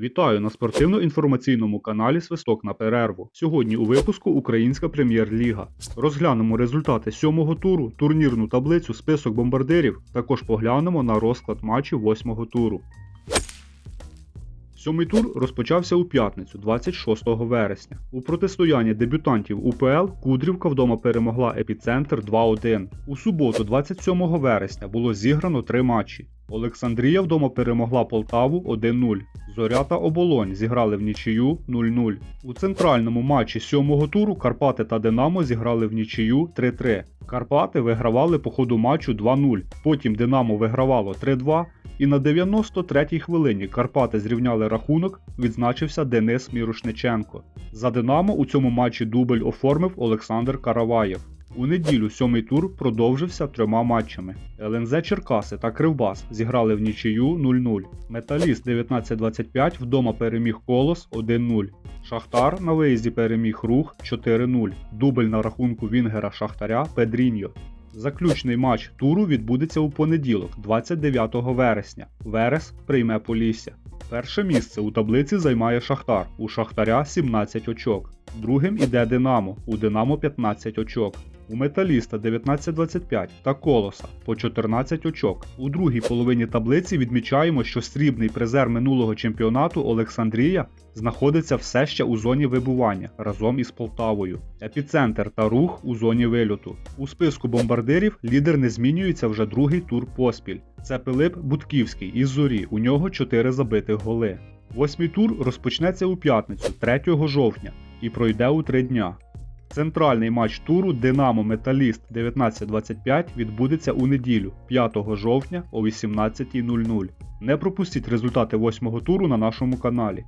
Вітаю на спортивно-інформаційному каналі Свисток на перерву. Сьогодні у випуску Українська прем'єр-ліга. Розглянемо результати сьомого туру, турнірну таблицю, список бомбардирів. Також поглянемо на розклад матчів восьмого туру. Сьомий тур розпочався у п'ятницю, 26 вересня. У протистоянні дебютантів УПЛ Кудрівка вдома перемогла епіцентр 2-1. У суботу, 27 вересня, було зіграно три матчі. Олександрія вдома перемогла Полтаву 1-0. Зоря та Оболонь зіграли в нічию 0-0. У центральному матчі сьомого туру Карпати та Динамо зіграли в нічию 3-3. Карпати вигравали по ходу матчу 2-0. Потім Динамо вигравало 3-2. І на 93-й хвилині Карпати зрівняли рахунок, відзначився Денис Мірошниченко. За Динамо у цьому матчі дубль оформив Олександр Караваєв. У неділю сьомий тур продовжився трьома матчами. ЛНЗ Черкаси та Кривбас зіграли в нічию 0-0. Металіст 19-25 вдома переміг Колос 1-0. Шахтар на виїзді переміг Рух 4-0. Дубль на рахунку Вінгера Шахтаря Педріньо. Заключний матч туру відбудеться у понеділок, 29 вересня. Верес прийме Полісся. Перше місце у таблиці займає Шахтар. У Шахтаря 17 очок. Другим іде Динамо. У Динамо 15 очок. У Металіста 19-25 та Колоса по 14 очок. У другій половині таблиці відмічаємо, що срібний призер минулого чемпіонату Олександрія знаходиться все ще у зоні вибування разом із Полтавою. Епіцентр та рух у зоні вильоту. У списку бомбардирів лідер не змінюється вже другий тур поспіль. Це Пилип Будківський із зорі. У нього 4 забитих голи. Восьмий тур розпочнеться у п'ятницю, 3 жовтня, і пройде у три дня. Центральний матч туру Динамо Металіст 1925 відбудеться у неділю, 5 жовтня о 18.00. Не пропустіть результати восьмого туру на нашому каналі.